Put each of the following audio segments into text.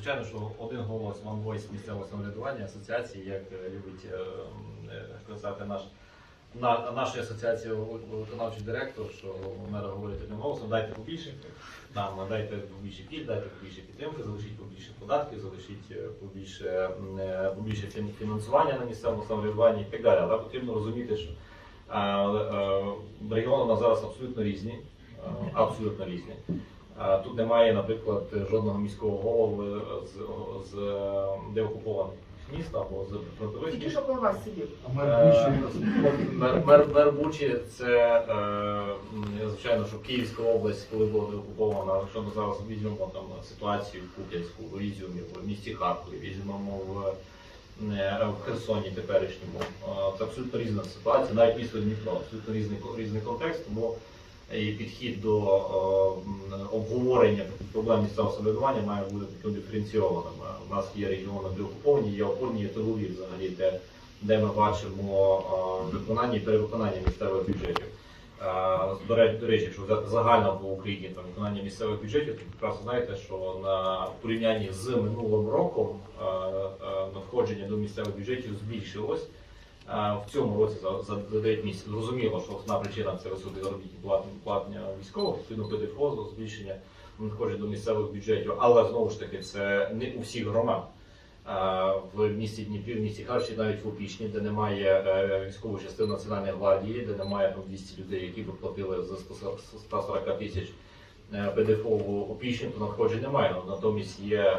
звичайно, що один голос One Voice місцевого самоврядування асоціації, як е, любить е, е, казати наш. На нашій асоціації виконавчий директор, що мера говорить одним голосом, дайте побільше, нам дайте побільше пільг, дайте побільше підтримки, залишіть побільше податків, залишіть побільше, побільше фінансування на місцевому самоврядуванні і так далі. Але потрібно розуміти, що регіони у нас зараз абсолютно різні, абсолютно різні. Тут немає, наприклад, жодного міського голови з, з деокупованих міст або з прифронтових Тільки що коло вас сидів. Е, Мер, мер, мер Бучі це е, звичайно, що Київська область, коли була деокупована, якщо ми зараз візьмемо там ситуацію в Куп'янську, в Ізюмі, в місті Харкові, візьмемо в, е, в Херсоні теперішньому. Це абсолютно різна ситуація, навіть місто Дніпро, абсолютно різний, різний контекст, тому і підхід до обговорення проблем місцевого самоврядування має бути таким диференційованим. Е, У нас є регіони деокуповані, є опорні, є тилові взагалі, де де ми бачимо виконання і перевиконання місцевих бюджетів. Е, До речі, якщо загально по Україні там виконання місцевих бюджетів, то прекрасно знаєте, що на порівнянні з минулим роком е, надходження до місцевих бюджетів збільшилось. В цьому році за, за, за 9 місяців зрозуміло, що основна причина це високі заробітні платня військових, відповідно ПДФО, збільшення надходжень до місцевих бюджетів, але знову ж таки це не у всіх громад. В місті Дніпрі, в місті Харчі, навіть в Опішні, де немає е, військової частини Національної гвардії, де немає там 200 людей, які б платили за 140 тисяч е, ПДФО в Опішні, то надходжень немає. Натомість є е,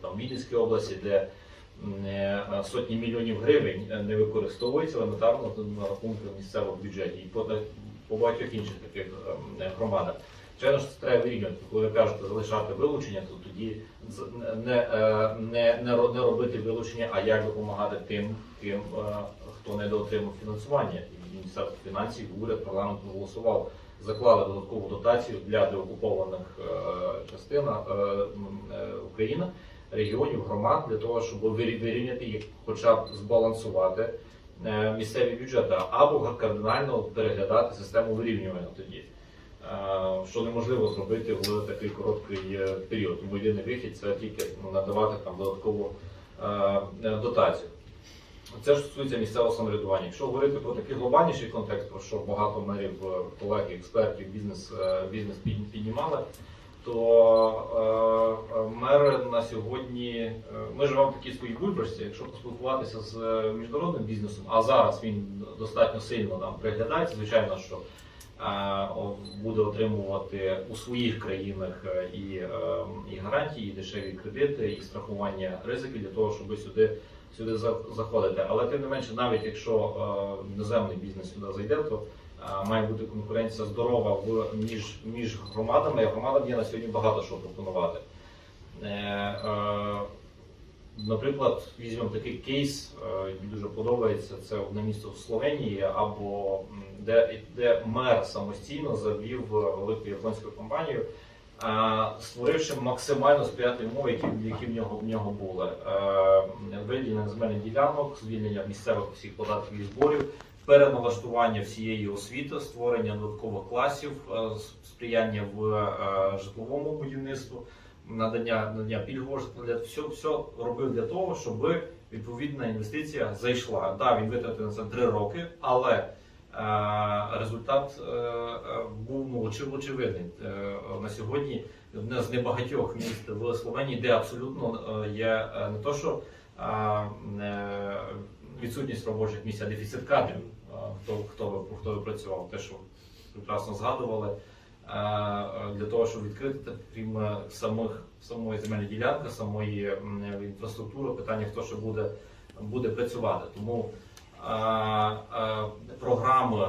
там в Вінницькій області, де сотні мільйонів гривень е, не використовуються елементарно на рахунку місцевих бюджетів і по, по багатьох інших таких е, громадах. Що це треба вирівнювати. Коли ви кажете залишати вилучення, то тоді не, е, не, не, робити вилучення, а як допомагати тим, ким, е, хто не доотримав фінансування. Міністерство фінансів, уряд, парламент проголосував, заклали додаткову дотацію для деокупованих е, частин е, е, України, регіонів, громад для того, щоб вирі- вирівняти їх, хоча б збалансувати е, місцеві бюджети, або кардинально переглядати систему вирівнювання тоді. Е, що неможливо зробити в такий короткий е, період. Тому єдиний вихід це тільки ну, надавати там додаткову дотацію. Це ж стосується місцевого самоврядування. Якщо говорити про такий глобальніший контекст, про що багато мерів, колег, експертів, бізнес, бізнес піднімали, то е, е, на сьогодні, е, ми живемо в такій своїй бульбашці, якщо поспілкуватися з міжнародним бізнесом, а зараз він достатньо сильно там приглядається, звичайно, що буде отримувати у своїх країнах і, і гарантії, і дешеві кредити, і страхування ризиків для того, щоб сюди, сюди заходити. Але тим не менше, навіть якщо е, бізнес сюди зайде, то має бути конкуренція здорова в між, між громадами. І громадам є на сьогодні багато що пропонувати. Е, е, Наприклад, візьмемо такий кейс, мені дуже подобається. Це одне місто в Словенії, або де, де мер самостійно завів велику японську компанію, е, створивши максимально сприятливі умови, які, які в нього в нього були. Виділення земельних ділянок, звільнення місцевих всіх податків і зборів, переналаштування всієї освіти, створення додаткових класів, е, сприяння в е, житловому будівництву надання надання пільгового житла, для все, все робив для того, щоб відповідна інвестиція зайшла. Да, він витратив на це три роки, але е, результат був ну, очевидний. На сьогодні одне з небагатьох міст в Словенії, де абсолютно є не то, що відсутність робочих місць, а дефіцит кадрів. Хто, хто, хто працював, те, що прекрасно згадували. Для того, щоб відкрити, крім самих самої земельної ділянки, самої інфраструктури, питання хто ще буде, буде працювати. Тому е, е, програми,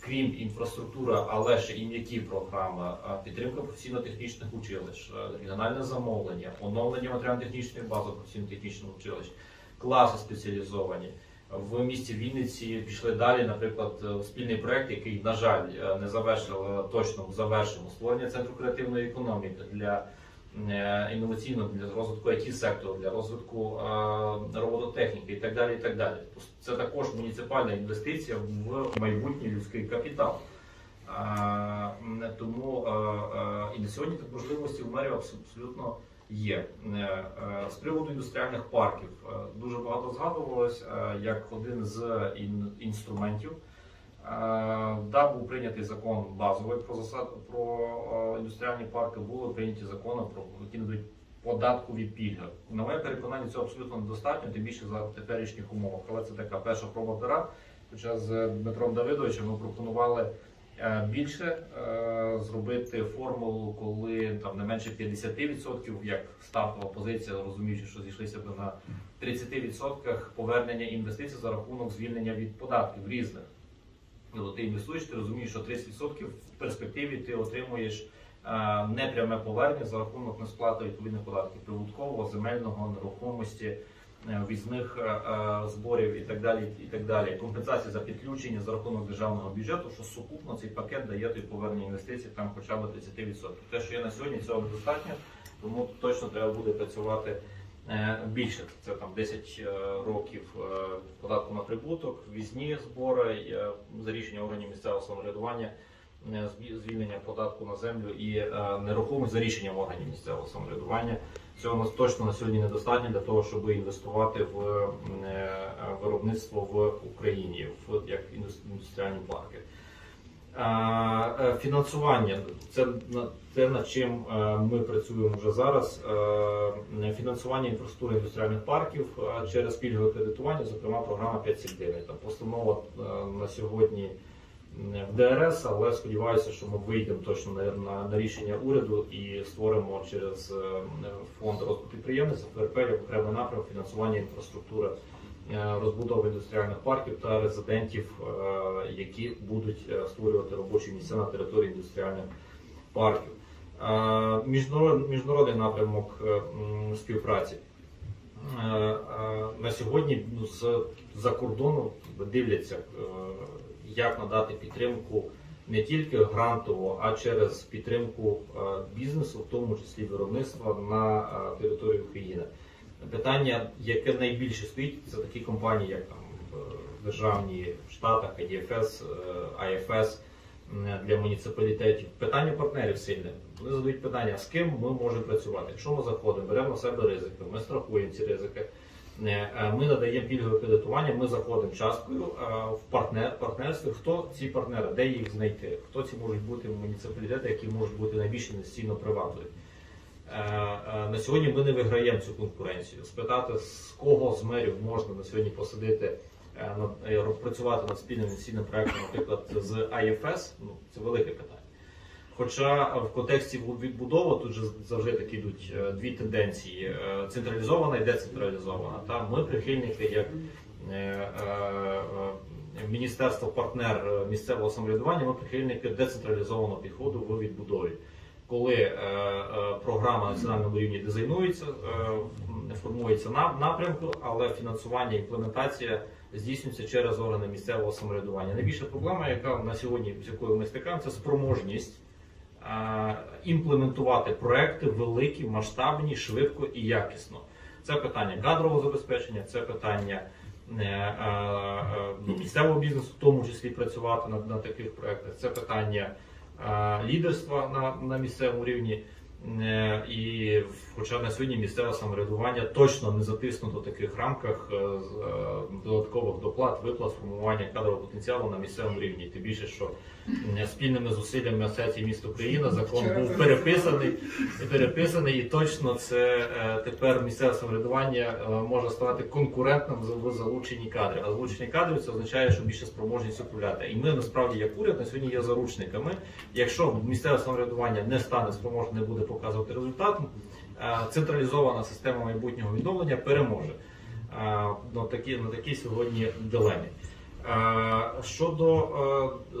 крім інфраструктури, але ще і м'які програми, підтримка професійно-технічних училищ, регіональне замовлення, оновлення матеріально-технічної бази професійно-технічних училищ, класи спеціалізовані. В місті Вінниці пішли далі, наприклад, е, спільний проект, який, на жаль, е, не завершили точно завершимо створення центру креативної економіки для е, інноваційного для розвитку it сектору, для розвитку е, робототехніки і так далі. І так далі. Це також муніципальна інвестиція в майбутній людський капітал. Е, Тому е, е, і на сьогодні так можливості в мерів абсолютно є. Е, е, З приводу індустріальних парків е, дуже багато згадувалось як один з інструментів. Да, був прийнятий закон базовий про засад про індустріальні парки, були прийняті закони про які надають податкові пільги. На моє переконання, цього абсолютно недостатньо, тим більше за теперішніх умовах. Але це така перша проба пера. Хоча з Дмитром Давидовичем ми пропонували більше е, зробити формулу, коли там не менше 50%, як стартова позиція, розуміючи, що зійшлися б на 30% повернення інвестицій за рахунок звільнення від податків різних. Коли ти інвестуєш, ти розумієш, що 30% в перспективі ти отримуєш е, непряме повернення за рахунок несплати відповідних податків прибуткового, земельного, нерухомості, е, візних е, е, зборів і так далі. І так далі. Компенсація за підключення за рахунок державного бюджету, що сукупно цей пакет дає тобі повернення інвестицій там хоча б 30%. Те, що є на сьогодні, цього недостатньо, тому точно треба буде працювати. Е, Більше це там 10 е, років е, податку на прибуток, візні збори е, за рішення органів місцевого самоврядування, е, звільнення податку на землю і е, нерухомість за рішенням органів місцевого самоврядування. Цього нас точно на сьогодні недостатньо для того, щоб інвестувати в е, виробництво в Україні, в як індустріальні парки. Е, Фінансування це те, над чим е, ми працюємо вже зараз. Е, Фінансування інфраструктури індустріальних парків е, через пільгове кредитування, зокрема програма 579. Там постанова е, на сьогодні в ДРС, але сподіваюся, що ми вийдемо точно на, на, рішення уряду і створимо через е, фонд розвитку підприємництва ФРП окремий напрямок фінансування інфраструктури е, розбудови індустріальних парків та резидентів, е, які будуть створювати робочі місця на території індустріальних парків. Міжнародний напрямок співпраці. На сьогодні ну, з за кордону дивляться, як надати підтримку не тільки грантово, а через підтримку е, бізнесу, в тому числі виробництва на е, території України. Питання, яке найбільше стоїть, це такі компанії, як там е, державні в Штатах, АДФС, АФС для муніципалітетів. Питання партнерів сильне. Вони задають питання, з ким ми можемо працювати. Якщо ми заходимо, беремо на себе ризики, ми страхуємо ці ризики. Е, Ми надаємо пільгове кредитування, ми заходимо часткою е, в партнер, партнерстві. Хто ці партнери, де їх знайти? Хто ці можуть бути муніципалітети, які можуть бути найбільш інвестиційно привабливі? Е, На сьогодні ми не виграємо цю конкуренцію. Спитати, з кого з мерів можна на сьогодні посадити, працювати над спільним інвестиційним проектом, наприклад, з АЄФС, ну це велике питання. Хоча в контексті відбудови тут же завжди такі йдуть е, дві тенденції: е, централізована і децентралізована. Та ми прихильники як е, е, е, міністерство партнер е, місцевого самоврядування, ми прихильники децентралізованого підходу в відбудові. Коли е, е, програма на національному рівні дизайнується, е, формується на напрямку, але фінансування, імплементація здійснюється через органи місцевого самоврядування. Найбільша проблема, яка на сьогодні з якою ми стикаємося, спроможність е, імплементувати проекти великі, масштабні, швидко і якісно. Це питання кадрового забезпечення, це питання е, е, е, ну, місцевого бізнесу, в тому числі працювати на, на таких проектах. Це питання лідерства на, на місцевому рівні. Е, І хоча на сьогодні місцеве самоврядування точно не затиснуто в таких рамках е, е, додаткових доплат, виплат, формування кадрового потенціалу на місцевому рівні. Тим більше, що спільними зусиллями Асоціації міст України закон був переписаний і переписаний, і точно це тепер місцеве самоврядування може ставати конкурентним в залученні кадрів. А залучення кадрів це означає, що більше спроможність управляти. І ми насправді, як уряд, на сьогодні є заручниками. Якщо місцеве самоврядування не стане спроможним, не буде показувати результат, е, централізована система майбутнього відновлення переможе. Е, На такі, на такій сьогодні дилемі. Е, Щодо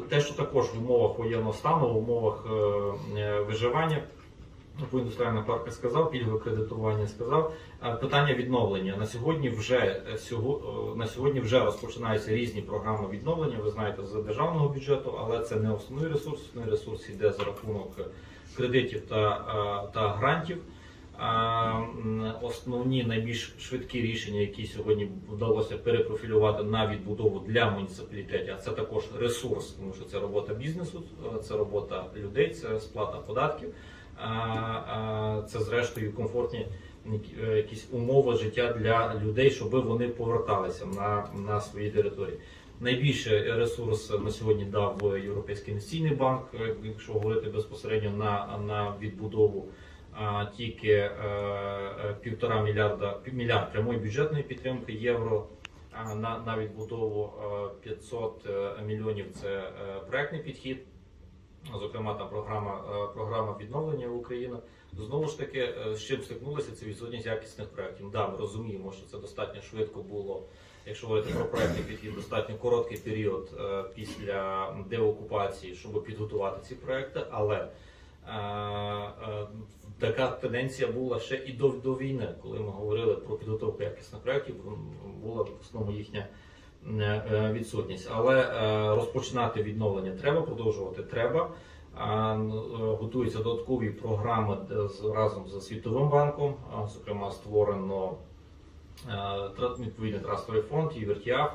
те, що також в умовах воєнного стану, в умовах виживання, по індустріальних парках сказав, пільгове кредитування сказав. Питання відновлення на сьогодні вже на сьогодні вже розпочинаються різні програми відновлення. Ви знаєте, з державного бюджету, але це не основний ресурс. Основний ресурс йде за рахунок кредитів та, е, та грантів. Е, Основні найбільш швидкі рішення, які сьогодні вдалося перепрофілювати на відбудову для муніципалітетів, а це також ресурс, тому що це робота бізнесу, е, це робота людей, це сплата податків. а, це зрештою комфортні е, якісь умови життя для людей, щоб вони поверталися на, на свої території. Найбільше ресурс на сьогодні дав Європейський інвестиційний банк, е, якщо говорити безпосередньо на, на відбудову. Тільки е, е, півтора мільярда мільярд прямої бюджетної підтримки євро на, на відбудову е, 500 е, мільйонів це проектний підхід. Зокрема, там програма, програма відновлення України. Знову ж таки, з чим стикнулися, це відсутність якісних проєктів. Да, ми розуміємо, що це достатньо швидко було, якщо говорити про проєктний підхід, достатньо короткий період е, після деокупації, щоб підготувати ці проекти, але е, е, така тенденція була ще і до, до війни, коли ми говорили про підготовку якісних проєктів, була в основному їхня відсутність. Але розпочинати відновлення треба, продовжувати треба. Готуються додаткові програми разом з Світовим банком. Зокрема, створено відповідний трастовий фонд ЄВРТІАФ,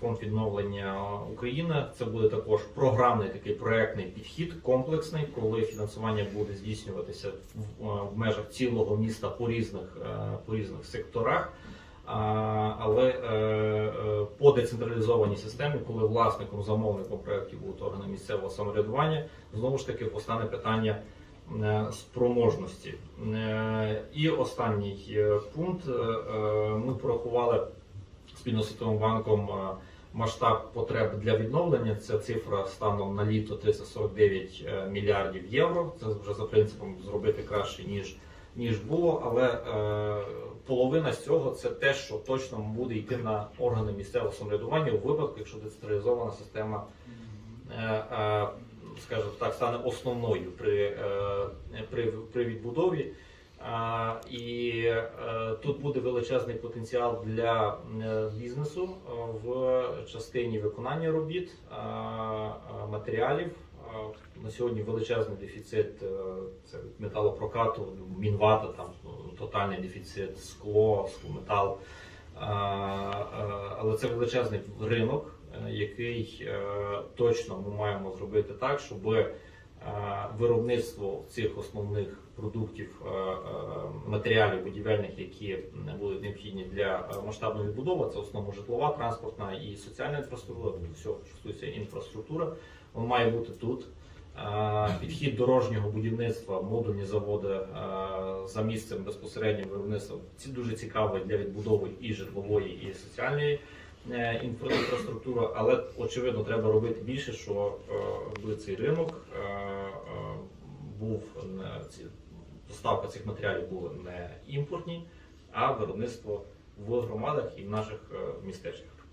фонд відновлення України. Це буде також програмний такий проектний підхід, комплексний, коли фінансування буде здійснюватися в, е, межах цілого міста по різних, е, по різних секторах. Але е, е, по децентралізованій системі, коли власником замовником проєктів будуть органи місцевого самоврядування, знову ж таки постане питання е, спроможності. Е, І останній е, пункт Е, е, ми порахували спільно з Світовим банком е, масштаб потреб для відновлення. Ця цифра станом на літо 349 е, мільярдів євро. Це вже за принципом зробити краще ніж ніж було, але е, половина з цього це те, що точно буде йти на органи місцевого самоврядування у випадку, якщо децентралізована система, е, е, так, стане основною при, е, при, при відбудові. І е, тут буде величезний потенціал для е, бізнесу в частині виконання робіт, матеріалів. На сьогодні величезний дефіцит це металопрокату, мінвата, там е, тотальний дефіцит, скло, е, Але це величезний ринок, який е, точно ми маємо зробити так, щоб е, виробництво цих основних продуктів, е, е, матеріалів будівельних, які будуть необхідні для е, масштабної відбудови, це в основному житлова, транспортна і соціальна інфраструктура, все, що стосується інфраструктури, він має бути тут. Е, Підхід дорожнього будівництва, модульні заводи е, за місцем безпосереднього виробництва. Ці дуже цікаві для відбудови і житлової, і соціальної е, інфра- інфраструктури, але очевидно треба робити більше, що е, цей ринок е, був поставка цих матеріалів була не імпортні, а виробництво в громадах і в наших містечках.